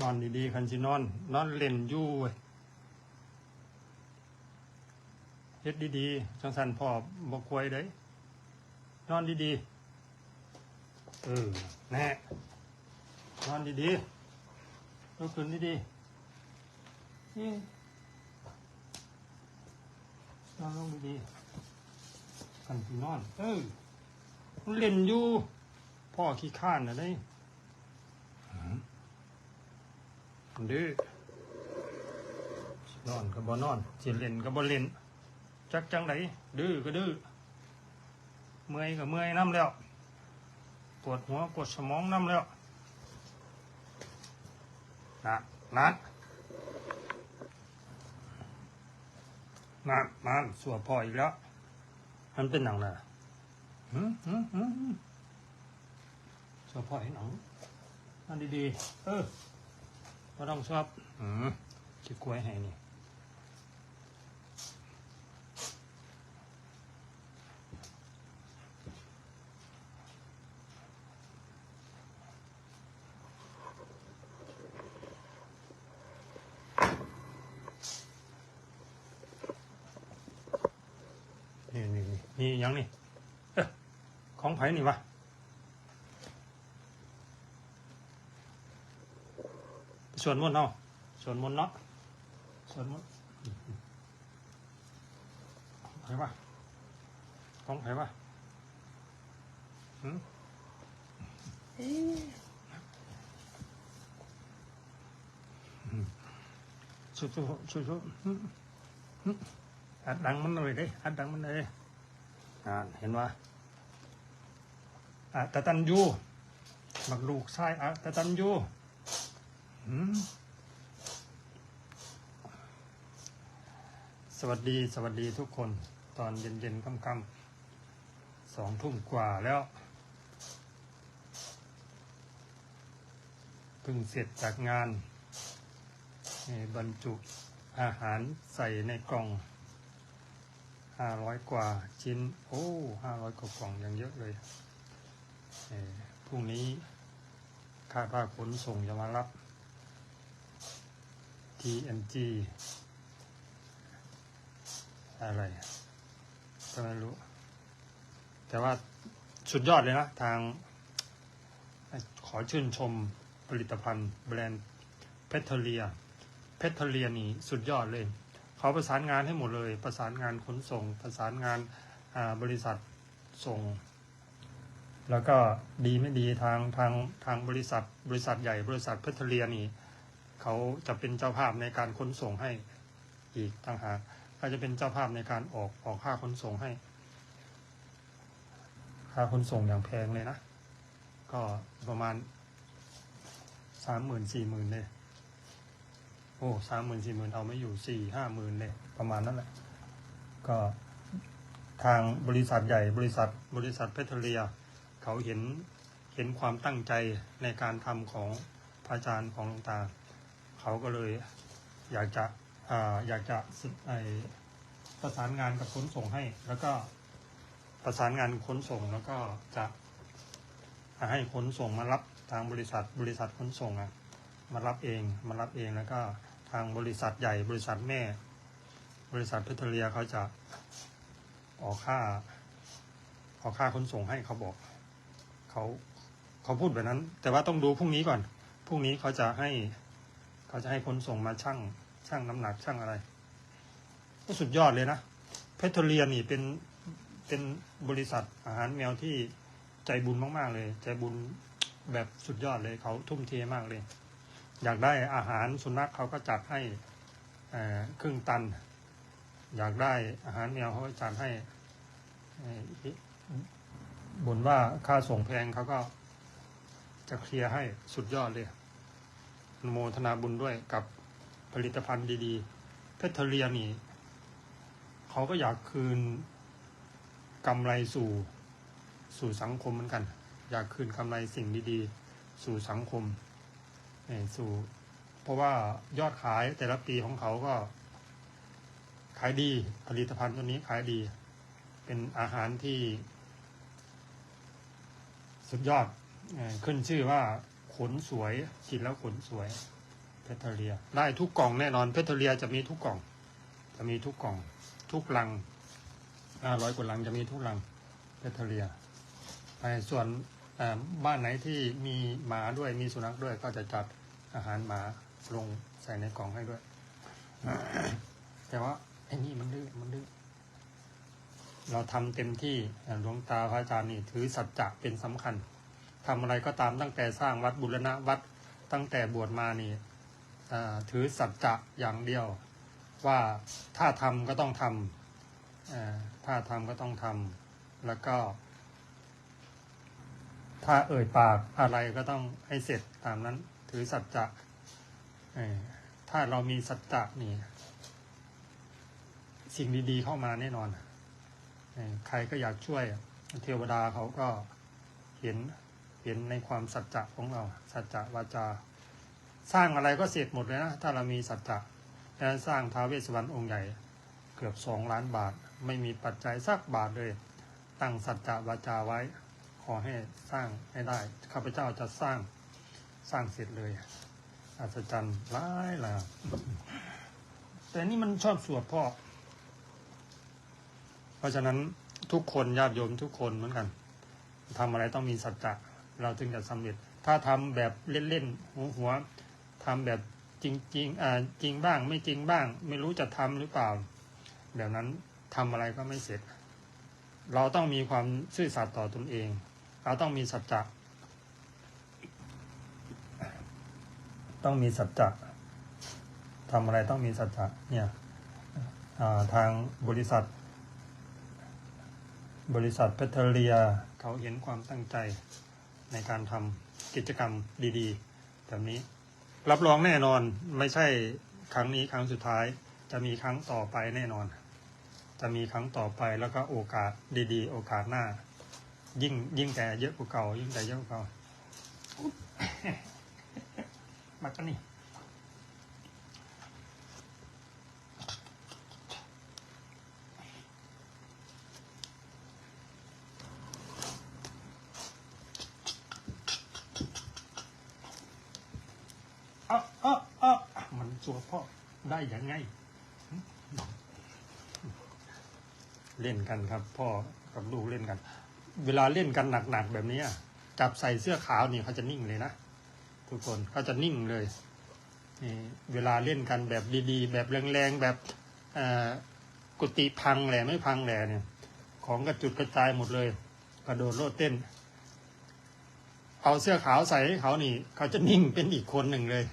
นอนดีๆคันสินอน นอนเล่นยู่เว้ยเฮ็ดดีๆจังสันพ่อบ่ควยเด้นอนดีๆเออแน่นอนดีๆลุกขึ้นดีๆนี่นอนลงดีๆคันสินอน เออเล่นอยู่พ่อขี้ข้านน่ะเดื้อนอนก็บ่นอนสิเล่นก็บ่เล่นจักจังไดดื้อก็ดื้อเมื่อยก็เมื่อยน้ำแล้วปวดหัวปวดสมองน้ำแล้วนะนัดนัดนัดสัวพ่ออีกแล้ว มันเป็นหนังนะหืมหืมหืมหืมสัวพ่อให้หนังนั่นดีๆเออ ก็ต้องชอบอืมจะกล้วยให้นี่นี่นี่นี่นี่ยังนี่ของไผ่นี่วะ ส่วนมนเนาะส่วนมนเนาะส่วนมนต์ของไผ่ปะของไผ่ปะหืมชุบชุบชุบชุบหืมหืมอัดดังมันเลยเด้อัดดังมันเลยอ่าเห็นว่าอะตะตันยูบักลูกชายอะตะตันยู สวัสดีสวัสดีทุกคน ตอนเย็นเย็นๆค่ำๆสองทุ่มกว่าแล้วเพิ่งเสร็จจากงานบรรจุอาหารใส่ในกล่องห้าร้อยกว่าชิ้น โอ้ห้าร้อยกว่ากล่องยังเยอะเลยพรุ่งนี้คาดว่าขนส่งจะมารับ TNG อะไรก็ไม่รู้ แต่ว่าสุดยอดเลยนะทาง ขอชื่นชมผลิตภัณฑ์ แบรนด์เพทเลียเพทเลียนี่สุดยอดเลย เขาประสานงานให้หมดเลย ประสานงานขนส่ง ประสานงานาบริษัทส่ง แล้วก็ดีไม่ดีทางทางทางบริษัท บริษัทใหญ่บริษัทเพทเลียนี่ เขาจะเป็นเจ้าภาพในการขนส่งให้อีกต่างหากก็จะเป็นเจ้าภาพในการออกออกค่าขนส่งให้ ค่าขนส่งอย่างแพงเลยนะ ก็ประมาณสามหมื่นสี่หมื่นเลยโอ้สามหมื่นสี่หมื่นเอาไม่อยู่สี่ห้าหมื่นเลย ประมาณนั้นแหละ ก็ทางบริษัทใหญ่บริษัทบริษัทเพทรเลีย เขาเห็นเห็นความตั้งใจในการทำของพระอาจารย์ของหลวงตา เขาก็เลย อยากจะอ่าอยากจะไอประสานงานกับขนส่งให้ แล้วก็ประสานงานขนส่งแล้วก็จะให้ขนส่งมารับทางบริษัทบริษัทขนส่งอะมารับเองมารับเองแล้วก็ทางบริษัทใหญ่บริษัทแม่ บริษัทเพทรเลียเขาจะออกค่าออกค่าขนส่งให้เขาบอกเขาเขาพูดแบบนั้น แต่ว่าต้องดูพรุ่งนี้ก่อนพรุ่งนี้เขาจะให้ เขาจะให้คนส่งมาชั่งชั่งน้ำหนักชั่งอะไร ก็สุดยอดเลยนะเพทรเลียนี่เป็นเป็นบริษัทอาหารแมวที่ใจบุญมาก ๆ เลย ใจบุญแบบสุดยอดเลยเขาทุ่มเทมากเลย อยากได้อาหารสุนัขเขาก็จัดให้ครึ่งตัน อยากได้อาหารแมวเขาก็จัดให้บ่นว่าค่าส่งแพงเขาก็จะเคลียร์ให้สุดยอดเลย นุโมทนาบุญด้วยกับผลิตภัณฑ์ดีๆ เพชรเลียนี่ เขาก็อยากคืนกำไรสู่สู่สังคมเหมือนกัน อยากคืนกำไรสิ่งดีๆ สู่สังคมเอ่อสู่ เพราะว่ายอดขายแต่ละปีของเขาก็ ขายดีผลิตภัณฑ์ตัวนี้ขายดี เป็นอาหารที่ สุดยอดขึ้นชื่อว่า ขนสวยกินแล้วขนสวยเพชรเรีย ได้ทุกกล่องแน่นอนเพชรเรียจะมีทุกกล่อง จะมีทุกกล่อง ทุกลังห้าร้อยกว่าลังจะมีทุกลังเพชรเรียไอ้ส่วนบ้านไหนที่มีหมาด้วยมีสุนัขด้วยก็จะจัดอาหารหมาลงใส่ในกล่องให้ด้วย แต่ว่าไอ้นี่มันดื้อมันดื้อเราทำเต็มที่หลวงตาพระอาจารย์นี่ถือสัจจะเป็นสำคัญ ทำอะไรก็ตามตั้งแต่สร้างวัดบุรณะวัดตั้งแต่บวชมานี่ถือสัจจะอย่างเดียว ว่าถ้าทำก็ต้องทำอ่าถ้าทำก็ต้องทำแล้วก็ ถ้าเอ่ยปากอะไรก็ต้องให้เสร็จตามนั้น ถือสัจจะถ้าเรามีสัจจะนี่สิ่งดีๆเข้ามาแน่นอน ใครก็อยากช่วย เทวดาเขาก็เห็น เห็นในความสัจจะของเรา สัจจะวาจา สร้างอะไรก็เสร็จหมดเลยนะ ถ้าเรามีสัจจะดังนั้นสร้างท้าวเวสสวรรณองค์ใหญ่ เกือบสองล้านบาท ไม่มีปัจจัยสักบาทเลย ตั้งสัจจะวาจาไว้ ขอให้สร้างให้ได้ ข้าพเจ้าจะสร้าง สร้างเสร็จเลย อัศจรรย์ร้ายแรงแต่นี่มันชอบสวดพ่อ เพราะฉะนั้นทุกคนญาติโยมทุกคนเหมือนกันทำอะไรต้องมีสัจจะ เราถึงจะสำเร็จ ถ้าทำแบบเล่นๆหัวหัวทำแบบจริงๆอ่าจริงบ้างไม่จริงบ้าง ไม่รู้จะทำหรือเปล่าแบบนั้นทำอะไรก็ไม่เสร็จ เราต้องมีความซื่อสัตย์ต่อตนเอง เราต้องมีสัจจะต้องมีสัจจะทำอะไรต้องมีสัจจะเนี่ยาทางบริษัท บริษัทเพทเรียเขาเห็นความตั้งใจ ในการทำกิจกรรมดีๆแบบนี้ รับรองแน่นอนไม่ใช่ครั้งนี้ครั้งสุดท้าย จะมีครั้งต่อไปแน่นอน จะมีครั้งต่อไปแล้วก็โอกาสดีๆ โอกาสหน้า ยิ่งยิ่งแต่เยอะกว่าเก่า ยิ่งแต่เยอะกว่าเก่ามากันนี่ เอ้าเอ้าเอ้ามันสัวพ่อได้ยังไง เล่นกันครับ พ่อกับลูกเล่นกัน เวลาเล่นกันหนักๆแบบนี้จับใส่เสื้อขาวนี่เขาจะนิ่งเลยนะทุกคนเขาจะนิ่งเลยนี่เวลาเล่นกันแบบดีๆ แบบแรงๆแบบกุฏิพังแหละไม่พังแหละเนี่ย ของกระจุดกระจายหมดเลย กระโดดโลดเต้น เอาเสื้อขาวใส่เขานี่ เขาจะนิ่งเป็นอีกคนหนึ่งเลย